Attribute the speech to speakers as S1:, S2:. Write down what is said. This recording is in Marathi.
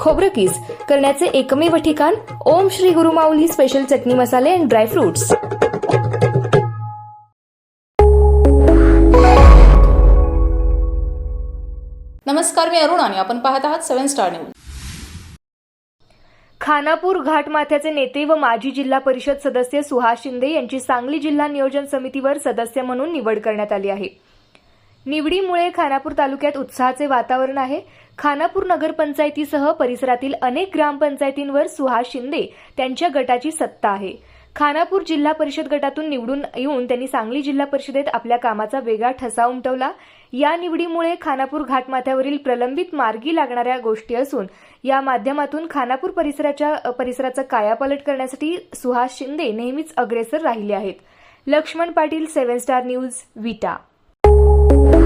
S1: खोबरं किस करण्याचे एकमेव ठिकाण ओम श्री गुरुमाऊली स्पेशल चटणी मसाले अँड ड्रायफ्रुट्स
S2: नमस्कार मी अरुण आणि आपण पाहत आहात सेव्हन स्टार न्यूज
S1: खानापूर घाटमाथ्याचे नेते व माजी जिल्हा परिषद सदस्य सुहास शिंदे यांची सांगली जिल्हा नियोजन समितीवर सदस्य म्हणून निवड करण्यात आली आहे. निवडीमुळे खानापूर तालुक्यात उत्साहाचे वातावरण आहे. खानापूर नगरपंचायतीसह परिसरातील अनेक ग्रामपंचायतींवर सुहास शिंदे त्यांच्या गटाची सत्ता आहे. खानापूर जिल्हा परिषद गटातून निवडून येऊन त्यांनी सांगली जिल्हा परिषदेत आपल्या कामाचा वेगळा ठसा उमटवला. या निवडीमुळे खानापूर घाटमाथ्यावरील प्रलंबित मार्गी लागणाऱ्या गोष्टी असून या माध्यमातून खानापूर परिसराच्या परिसराचा कायापालट करण्यासाठी सुहास शिंदे नेहमीच अग्रेसर राहिले आहेत. Laxman Patil seven star news Vita Thank you.